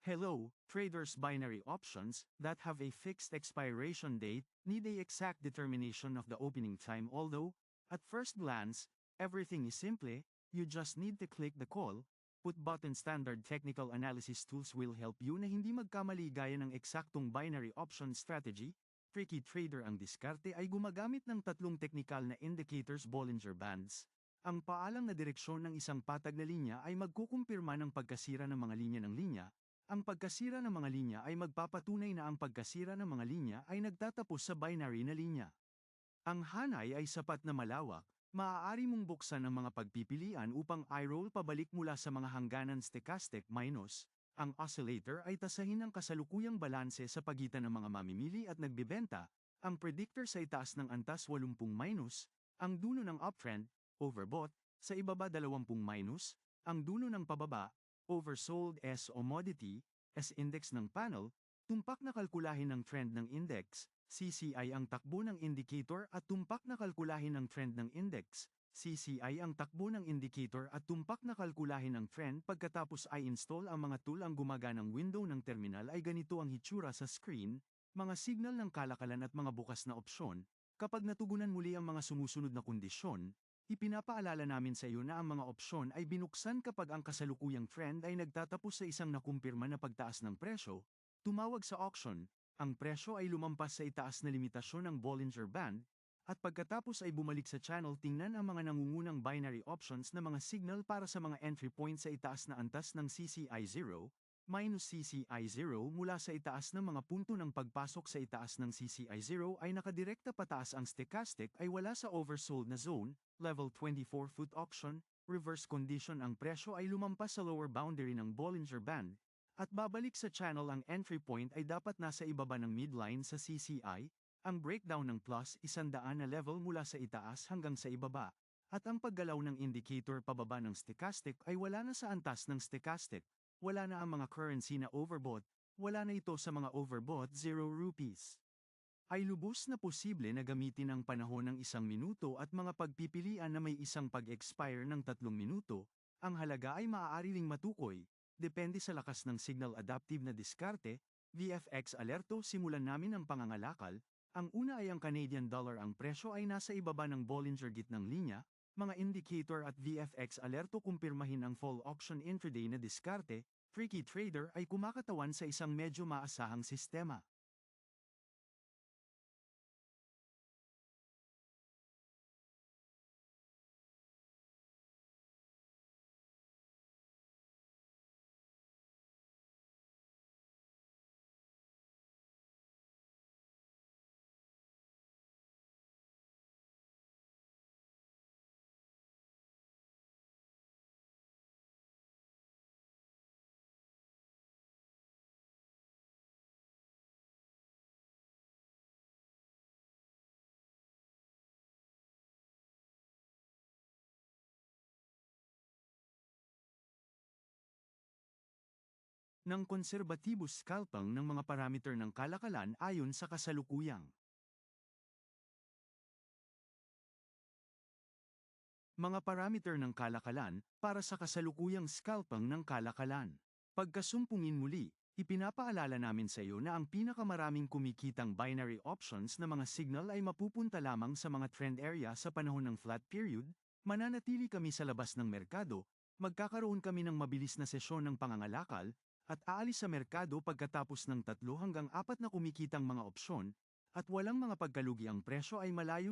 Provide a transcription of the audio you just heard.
Hello, traders binary options that have a fixed expiration date need a exact determination of the opening time although, at first glance, everything is simple, you just need to click the call, put button standard technical analysis tools will help you na hindi magkamali gaya ng eksaktong binary option strategy, Tricky Trader ang diskarte ay gumagamit ng tatlong teknikal na indicators Bollinger Bands. Ang paalang na direksyon ng isang patag na linya ay magkukumpirma ng pagkasira ng mga linya ng linya, ang pagkasira ng mga linya ay magpapatunay na ang pagkasira ng mga linya ay nagtatapos sa binary na linya. Ang hanay ay sapat na malawak, maaari mong buksan ang mga pagpipilian upang i-roll pabalik mula sa mga hangganan stochastic minus, ang oscillator ay tasahin ang kasalukuyang balanse sa pagitan ng mga mamimili at nagbibenta, ang predictor sa itaas ng antas 80 minus, ang dulo ng uptrend, overbought, sa ibaba 20 minus, ang dulo ng pababa, oversold S o commodity, S index ng panel, tumpak na kalkulahin ng trend ng index, CCI ang takbo ng indicator at tumpak na kalkulahin ng trend ng index, CCI ang takbo ng indicator at tumpak na kalkulahin ng trend. Pagkatapos ay install ang mga tool ang gumaganang window ng terminal ay ganito ang hitsura sa screen, mga signal ng kalakalan at mga bukas na opsyon, kapag natugunan muli ang mga sumusunod na kondisyon, Ipinapaalala namin sa iyo na ang mga opsyon ay binuksan kapag ang kasalukuyang trend ay nagtatapos sa isang nakumpirma na pagtaas ng presyo, tumawag sa auction, ang presyo ay lumampas sa itaas na limitasyon ng Bollinger Band, at pagkatapos ay bumalik sa channel tingnan ang mga nangungunang binary options na mga signal para sa mga entry point sa itaas na antas ng CCI 0, minus CCI 0 mula sa itaas ng mga punto ng pagpasok sa itaas ng CCI 0 ay nakadirekta pataas ang stochastic ay wala sa oversold na zone, level 24-foot auction, reverse condition ang presyo ay lumampas sa lower boundary ng Bollinger Band, at babalik sa channel ang entry point ay dapat nasa ibaba ng midline sa CCI, ang breakdown ng plus isandaan na level mula sa itaas hanggang sa ibaba, at ang paggalaw ng indicator pababa ng stochastic ay wala na sa antas ng stochastic, wala na ang mga currency na overbought, wala na ito sa mga overbought 0 rupees. Ay lubos na posible na gamitin ang panahon ng isang minuto at mga pagpipilian na may isang pag-expire ng tatlong minuto, ang halaga ay maaari ring matukoy, depende sa lakas ng signal adaptive na diskarte, VFX alerto simulan namin ang pangangalakal, ang una ay ang Canadian dollar ang presyo ay nasa ibaba ng Bollinger gitnang linya, mga indicator at VFX alerto kumpirmahin ang fall auction intraday na diskarte, Freaky Trader ay kumakatawan sa isang medyo maasahang sistema. Ng konserbatibus scalping ng mga parameter ng kalakalan ayon sa kasalukuyang. Mga parameter ng kalakalan para sa kasalukuyang scalping ng kalakalan. Pagkasumpungin muli, ipinapaalala namin sa iyo na ang pinakamaraming kumikitang binary options na mga signal ay mapupunta lamang sa mga trend area sa panahon ng flat period, mananatili kami sa labas ng merkado, magkakaroon kami ng mabilis na sesyon ng pangangalakal, at aalis sa merkado pagkatapos ng tatlo hanggang apat na kumikitang mga opsyon, at walang mga pagkalugi ang presyo ay malayo